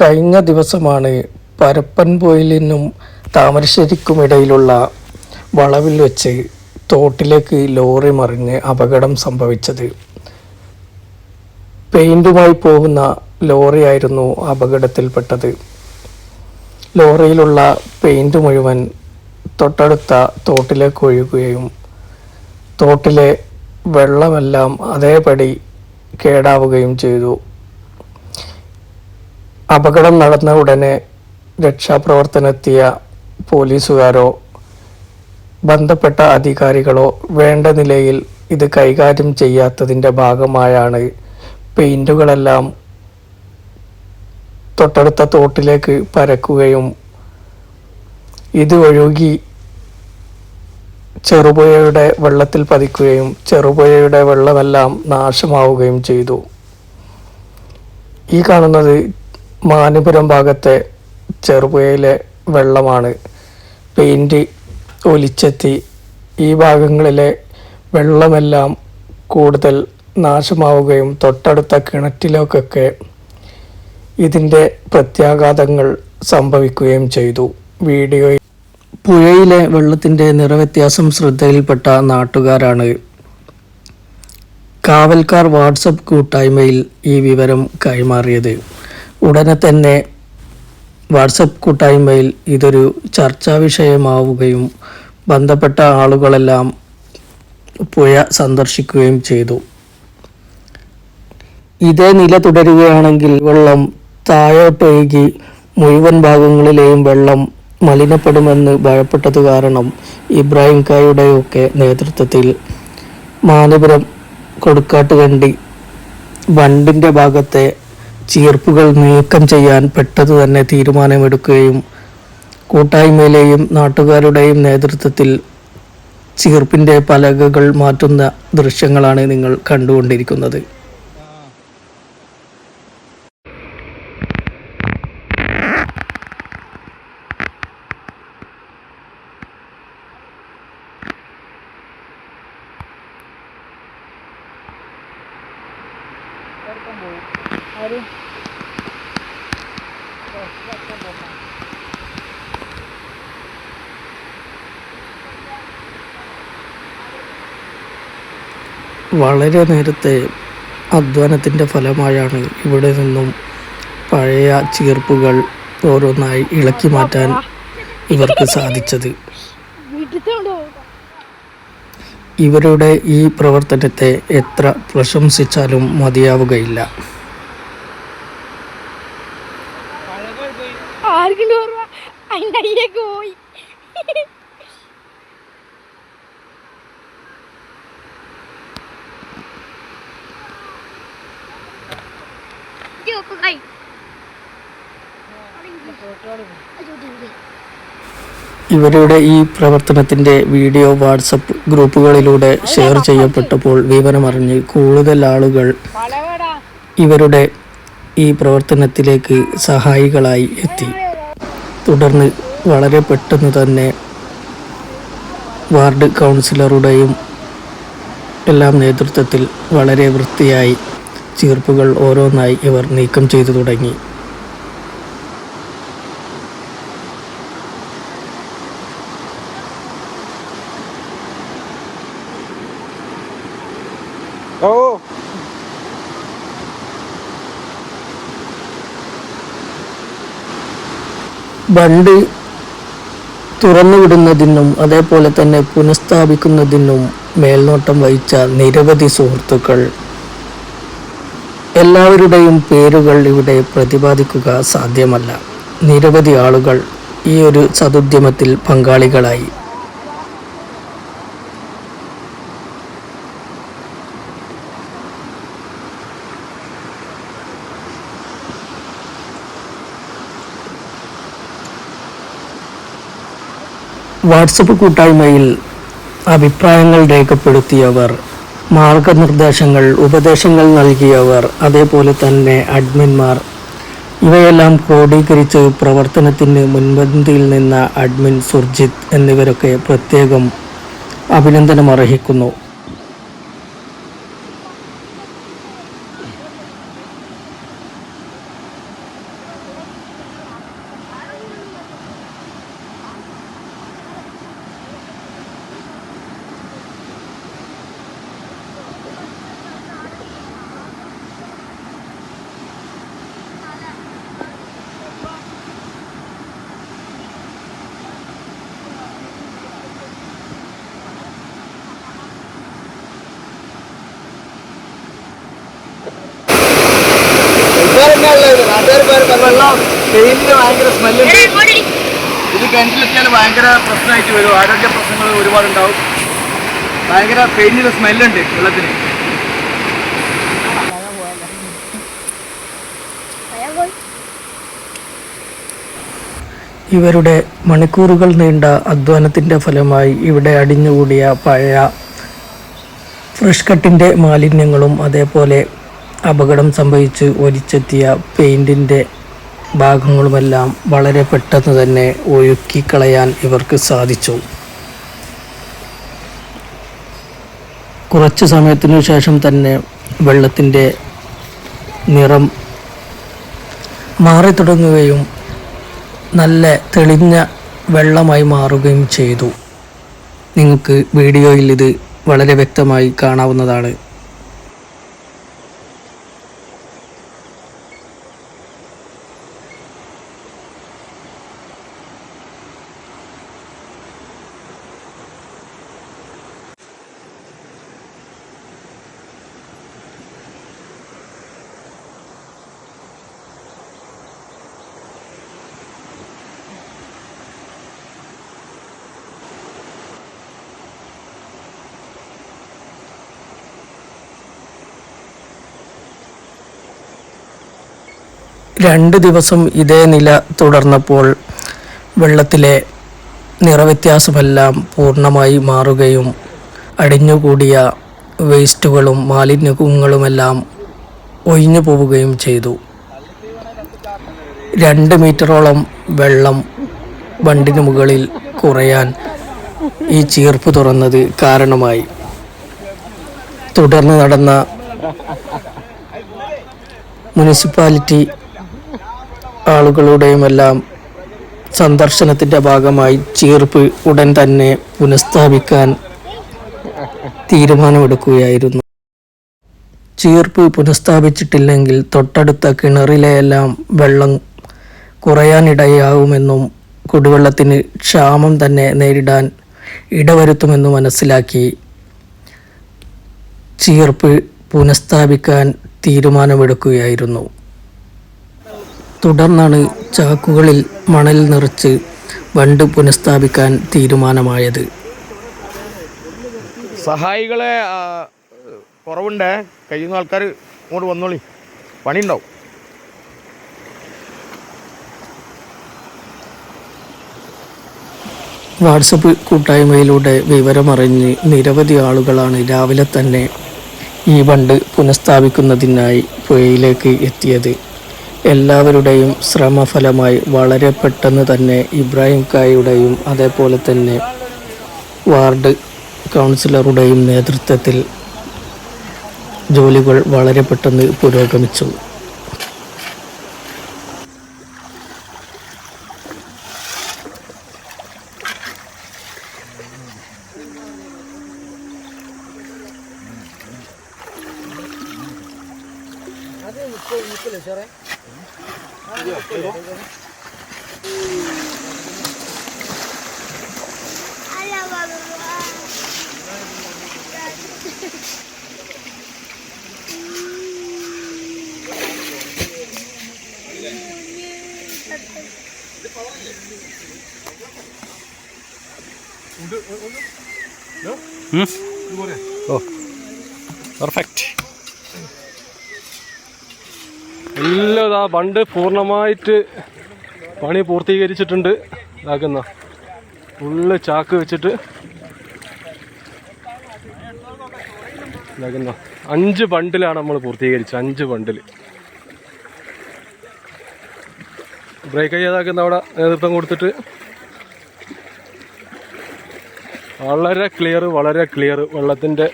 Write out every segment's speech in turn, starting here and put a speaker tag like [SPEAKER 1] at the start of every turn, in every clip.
[SPEAKER 1] കഴിഞ്ഞ ദിവസമാണ് പരപ്പൻപൊയിലിനും താമരശ്ശേരിക്കുമിടയിലുള്ള വളവിൽ വെച്ച് തോട്ടിലേക്ക് ലോറി മറിഞ്ഞ് അപകടം സംഭവിച്ചത്. പെയിന്റുമായി പോകുന്ന ലോറിയായിരുന്നു അപകടത്തിൽപ്പെട്ടത്. ലോറിയിലുള്ള പെയിന്റ് മുഴുവൻ തൊട്ടടുത്ത തോട്ടിലേക്ക് ഒഴുകുകയും തോട്ടിലെ വെള്ളമെല്ലാം അതേപടി കേടാവുകയും ചെയ്തു. അപകടം നടന്ന ഉടനെ രക്ഷാപ്രവർത്തനത്തിയ പോലീസുകാരോ ബന്ധപ്പെട്ട അധികാരികളോ വേണ്ട നിലയിൽ ഇത് കൈകാര്യം ചെയ്യാത്തതിന്റെ ഭാഗമായാണ് പെയിന്റുകളെല്ലാം തൊട്ടടുത്ത തോട്ടിലേക്ക് പരക്കുകയും ഇത് ഒഴുകി ചെറുപുഴയുടെ വെള്ളത്തിൽ പതിക്കുകയും ചെറുപുഴയുടെ വെള്ളമെല്ലാം നാശമാവുകയും ചെയ്തു. ഈ കാണുന്നത് മാനുപുരം ഭാഗത്തെ ചെറുപുഴയിലെ വെള്ളമാണ്. പെയിന്റ് ഒലിച്ചെത്തി. ഈ ഭാഗങ്ങളിലെ വെള്ളമെല്ലാം കൂടുതൽ നാശമാവുകയും തൊട്ടടുത്ത കിണറ്റിലേക്കൊക്കെ ഇതിന്റെ പ്രത്യാഘാതങ്ങൾ സംഭവിക്കുകയും ചെയ്തു. വീഡിയോയിൽ പുഴയിലെ വെള്ളത്തിന്റെ നിറവ്യത്യാസം ശ്രദ്ധയിൽപ്പെട്ട നാട്ടുകാരാണ്. കാവൽക്കാർ വാട്സപ്പ് കൂട്ടായ്മയിൽ ഈ വിവരം കൈമാറിയത്. ഉടനെ തന്നെ വാട്സപ്പ് കൂട്ടായ്മയിൽ ഇതൊരു ചർച്ചാ വിഷയമാവുകയും ബന്ധപ്പെട്ട ആളുകളെല്ലാം പുഴ സന്ദർശിക്കുകയും ചെയ്തു. ഇതേ നില തുടരുകയാണെങ്കിൽ വെള്ളം താഴോട്ടൊഴുകി മുഴുവൻ ഭാഗങ്ങളിലെയും വെള്ളം മലിനപ്പെടുമെന്ന് ഭയപ്പെട്ടത് കാരണം ഇബ്രാഹിം കായുടെയൊക്കെ നേതൃത്വത്തിൽ മാനപുരം കൊടുക്കാട്ടുകണ്ടി വണ്ടിന്റെ ഭാഗത്തെ ചീർപ്പുകൾ നീക്കം ചെയ്യാൻ പെട്ടെന്ന് തന്നെ തീരുമാനമെടുക്കുകയും കൂട്ടായ്മയിലെയും നാട്ടുകാരുടെയും നേതൃത്വത്തിൽ ചീർപ്പിന്റെ പലകകൾ മാറ്റുന്ന ദൃശ്യങ്ങളാണ് നിങ്ങൾ കണ്ടുകൊണ്ടിരിക്കുന്നത്. വളരെ നേരത്തെ അധ്വാനത്തിന്റെ ഫലമായാണ് ഇവിടെ നിന്നും പഴയ ചീർപ്പുകൾ ഓരോന്നായി ഇളക്കി മാറ്റാൻ ഇവർക്ക് സാധിച്ചത്. ഇവരുടെ ഈ പ്രവർത്തനത്തെ എത്ര പ്രശംസിച്ചാലും മതിയാവുകയില്ല.
[SPEAKER 2] അതിന്റെ അടിയിലേക്ക് പോയി
[SPEAKER 1] ഇവരുടെ ഈ പ്രവർത്തനത്തിന്റെ വീഡിയോ വാട്സപ്പ് ഗ്രൂപ്പുകളിലൂടെ ഷെയർ ചെയ്യപ്പെട്ടപ്പോൾ വിവരമറിഞ്ഞ് കൂടുതൽ ആളുകൾ ഇവരുടെ ഈ പ്രവർത്തനത്തിലേക്ക് സഹായികളായി എത്തി. തുടർന്ന് വളരെ പെട്ടെന്ന് തന്നെ വാർഡ് കൗൺസിലറുടെയും എല്ലാം നേതൃത്വത്തിൽ വളരെ വൃത്തിയായി ചീർപ്പുകൾ ഓരോന്നായി ഇവർ നീക്കം ചെയ്തു തുടങ്ങി. ബണ്ട് തുറന്നുവിടുന്നതിനും അതേപോലെ തന്നെ പുനഃസ്ഥാപിക്കുന്നതിനും മേൽനോട്ടം വഹിച്ച നിരവധി സുഹൃത്തുക്കൾ. എല്ലാവരുടെയും പേരുകൾ ഇവിടെ പ്രതിപാദിക്കുക സാധ്യമല്ല. നിരവധി ആളുകൾ ഈ ഒരു സതുദ്യമത്തിൽ പങ്കാളികളായി. വാട്സപ്പ് കൂട്ടായ്മയിൽ അഭിപ്രായങ്ങൾ രേഖപ്പെടുത്തിയവർ മാർഗനിർദ്ദേശങ്ങൾ ഉപദേശങ്ങൾ നൽകിയവർ അതേപോലെ തന്നെ അഡ്മിന്മാർ ഇവയെല്ലാം ക്രോഡീകരിച്ച് പ്രവർത്തനത്തിന് മുൻപന്തിയിൽ നിന്ന അഡ്മിൻ സുർജിത്ത് എന്നിവരൊക്കെ പ്രത്യേകം അഭിനന്ദനം അർഹിക്കുന്നു
[SPEAKER 3] വെള്ളം പെയിന്റിന് ഭയങ്കര സ്മെല്ലുണ്ട് ഇത് കിണറ്റിലെത്തിയാൽ ഭയങ്കര പ്രശ്നമായിട്ട് വരും. ആരോഗ്യ പ്രശ്നങ്ങൾ ഒരുപാടുണ്ടാവും ഭയങ്കര പെയിന്റിന് സ്മെല്ലുണ്ട് വെള്ളത്തിന്.
[SPEAKER 1] ഇവരുടെ മണിക്കൂറുകൾ നീണ്ട അധ്വാനത്തിന്റെ ഫലമായി ഇവിടെ അടിഞ്ഞുകൂടിയ പഴയ ഫ്രഷ് കട്ടിന്റെ മാലിന്യങ്ങളും അതേപോലെ അപകടം സംഭവിച്ച്. ഒലിച്ചെത്തിയ പെയിന്റിന്റെ ഭാഗങ്ങളുമെല്ലാം വളരെ പെട്ടെന്ന് തന്നെ ഒഴുക്കിക്കളയാൻ ഇവർക്ക് സാധിച്ചു. കുറച്ച് സമയത്തിനു ശേഷം തന്നെ വെള്ളത്തിന്റെ നിറം മാറി തുടങ്ങുകയും നല്ല തെളിഞ്ഞ വെള്ളമായി മാറുകയും ചെയ്തു. നിങ്ങൾക്ക് വീഡിയോയിൽ ഇത് വളരെ വ്യക്തമായി കാണാവുന്നതാണ്. രണ്ട് ദിവസം ഇതേ നില തുടർന്നപ്പോൾ വെള്ളത്തിലെ നിറവ്യത്യാസമെല്ലാം പൂർണമായി മാറുകയും അടിഞ്ഞുകൂടിയ വേസ്റ്റുകളും മാലിന്യങ്ങളുമെല്ലാം ഒഴിഞ്ഞു പോവുകയും ചെയ്തു. രണ്ട് മീറ്ററോളം വെള്ളം വണ്ടിന് മുകളിൽ കുറയാൻ ഈ ചീർപ്പ് തുറന്നത് കാരണമായി. തുടർന്ന് നടന്ന മുനിസിപ്പാലിറ്റി ആളുകളുടെയുമെല്ലാം സന്ദർശനത്തിന്റെ ഭാഗമായി ചീർപ്പ് ഉടൻ തന്നെ പുനഃസ്ഥാപിക്കാൻ തീരുമാനമെടുക്കുകയായിരുന്നു. ചീർപ്പ് പുനഃസ്ഥാപിച്ചിട്ടില്ലെങ്കിൽ തൊട്ടടുത്ത കിണറിലെയെല്ലാം വെള്ളം കുറയാനിടയാവുമെന്നും കുടിവെള്ളത്തിന് ക്ഷാമം തന്നെ നേരിടാൻ ഇടവരുത്തുമെന്ന് മനസ്സിലാക്കി ചീർപ്പ് പുനഃസ്ഥാപിക്കാൻ തീരുമാനമെടുക്കുകയായിരുന്നു. തുടർന്നാണ് ചാക്കുകളിൽ മണൽ നിറച്ച് ബണ്ട് പുനഃസ്ഥാപിക്കാൻ തീരുമാനമായത്.
[SPEAKER 3] സഹായികളെ കുറവുണ്ട്. കഴിയുന്ന ആൾക്കാർ ഇങ്ങോട്ട് വന്നോളി. പണിയുണ്ടാവും.
[SPEAKER 1] വാട്സപ്പ് കൂട്ടായ്മയിലൂടെ വിവരമറിഞ്ഞ് നിരവധി ആളുകളാണ് രാവിലെ തന്നെ ഈ ബണ്ട് പുനഃസ്ഥാപിക്കുന്നതിനായി പുഴയിലേക്ക് എത്തിയത്. എല്ലാവരുടെയും ശ്രമഫലമായി വളരെ പെട്ടെന്ന് തന്നെ ഇബ്രാഹിം കായുടെയും അതേപോലെ തന്നെ വാർഡ് കൗൺസിലറുടെയും നേതൃത്വത്തിൽ ജോലികൾ വളരെ പെട്ടെന്ന് പുരോഗമിച്ചു.
[SPEAKER 4] ഓ. പെർഫെക്റ്റ് എല്ലാം ഇതാ ബണ്ട് പൂർണമായിട്ട് പണി പൂർത്തീകരിച്ചിട്ടുണ്ട്. ഇതാക്കുന്ന ഫുള്ള് ചാക്ക് വെച്ചിട്ട് ഇതാക്കുന്ന അഞ്ച് ബണ്ടിലാണ് നമ്മൾ പൂർത്തീകരിച്ചത് അഞ്ച് ബണ്ടിൽ ബ്രേക്ക് ചെയ്താക്കുന്ന അവിടെ നേതൃത്വം കൊടുത്തിട്ട്. വളരെ ക്ലിയർ വളരെ ക്ലിയർ വെള്ളത്തിന്റെ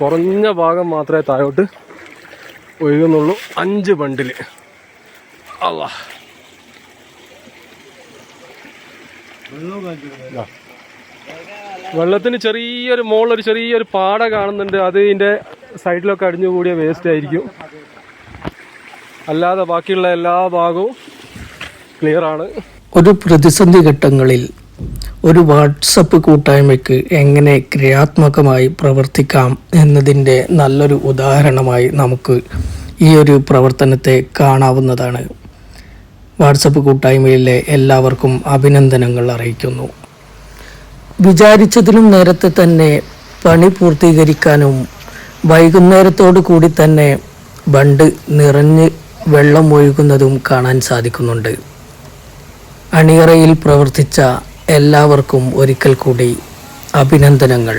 [SPEAKER 4] കുറഞ്ഞ ഭാഗം മാത്രമേ താഴോട്ട് ഒഴുകുന്നുള്ളൂ അഞ്ച് ബണ്ടിൽ അല്ല വെള്ളത്തിന് ചെറിയൊരു മുകളിലൊരു ചെറിയൊരു പാട കാണുന്നുണ്ട്. അത് ഇതിന്റെ സൈഡിലൊക്കെ അടിഞ്ഞുകൂടിയ വേസ്റ്റ് ആയിരിക്കും. അല്ലാതെ ബാക്കിയുള്ള എല്ലാ ഭാഗവും ക്ലിയർ ആണ്.
[SPEAKER 1] ഒരു പ്രതിസന്ധി ഘട്ടങ്ങളിൽ ഒരു വാട്സപ്പ് കൂട്ടായ്മയ്ക്ക് എങ്ങനെ ക്രിയാത്മകമായി പ്രവർത്തിക്കാം എന്നതിന്റെ നല്ലൊരു ഉദാഹരണമായി നമുക്ക് ഈ ഒരു പ്രവർത്തനത്തെ കാണാവുന്നതാണ്. വാട്സപ്പ് കൂട്ടായ്മയിലെ എല്ലാവർക്കും അഭിനന്ദനങ്ങൾ അറിയിക്കുന്നു. വിചാരിച്ചതിലും നേരത്തെ തന്നെ പണി പൂർത്തീകരിക്കാനും വൈകുന്നേരത്തോടു കൂടി തന്നെ ബണ്ട് നിറഞ്ഞ് വെള്ളം ഒഴുകുന്നതും കാണാൻ സാധിക്കുന്നുണ്ട്. അണിയറയിൽ പ്രവർത്തിച്ച എല്ലാവർക്കും ഒരിക്കൽ കൂടി അഭിനന്ദനങ്ങൾ.